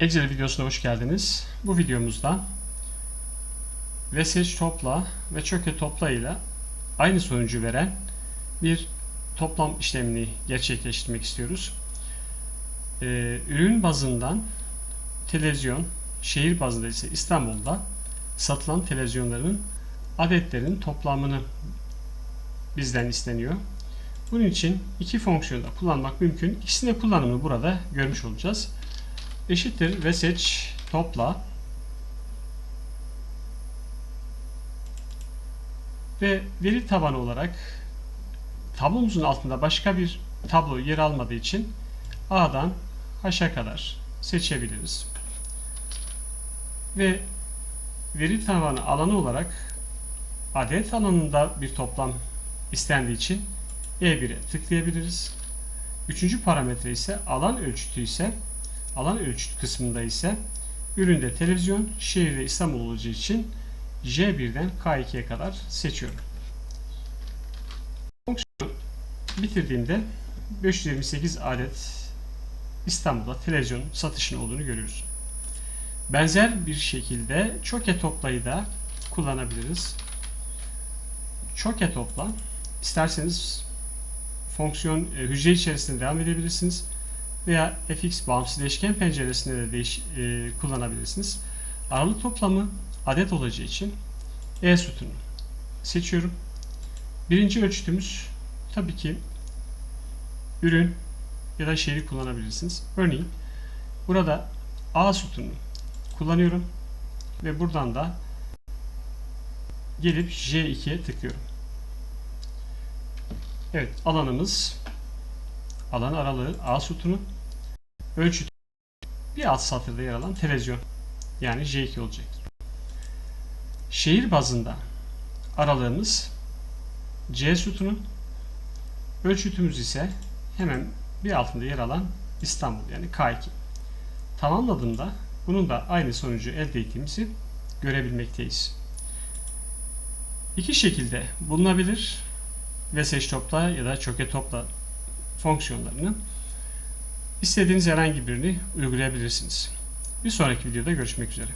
Excel videosuna hoş geldiniz. Bu videomuzda VSH topla ve çöke topla ile aynı sonucu veren bir toplam işlemini gerçekleştirmek istiyoruz. Ee, ürün bazından televizyon, şehir bazında ise İstanbul'da satılan televizyonların adetlerinin toplamını bizden isteniyor. Bunun için iki fonksiyonda kullanmak mümkün. İkisinin kullanımını burada görmüş olacağız. Eşittir ve seç topla ve veri tabanı olarak tablomuzun altında başka bir tablo yer almadığı için A'dan H'a kadar seçebiliriz. Ve veri tabanı alanı olarak adet alanında bir toplam istendiği için E1'e tıklayabiliriz. Üçüncü parametre ise alan ölçütü ise alan ölçüt kısmında ise üründe televizyon, şehirde İstanbul olacağı için J1'den K2'ye kadar seçiyorum. Fonksiyonu bitirdiğimde 528 adet İstanbul'da televizyon satışının olduğunu görüyoruz. Benzer bir şekilde çoke toplayı da kullanabiliriz. Çoke topla isterseniz fonksiyon e, hücre içerisinde devam edebilirsiniz veya fx bağımsız değişken penceresinde de değiş, e, kullanabilirsiniz. Aralık toplamı adet olacağı için E sütunu seçiyorum. Birinci ölçütümüz tabii ki ürün ya da şehri kullanabilirsiniz. Örneğin burada A sütunu kullanıyorum ve buradan da gelip J2'ye tıklıyorum. Evet alanımız alan aralığı A sütunu ölçüt bir alt satırda yer alan televizyon yani J2 olacak. Şehir bazında aralığımız C sütunu ölçütümüz ise hemen bir altında yer alan İstanbul yani K2. Tamamladığımda bunun da aynı sonucu elde ettiğimizi görebilmekteyiz. İki şekilde bulunabilir. VSH topla ya da çöke topla fonksiyonlarını istediğiniz herhangi birini uygulayabilirsiniz. Bir sonraki videoda görüşmek üzere.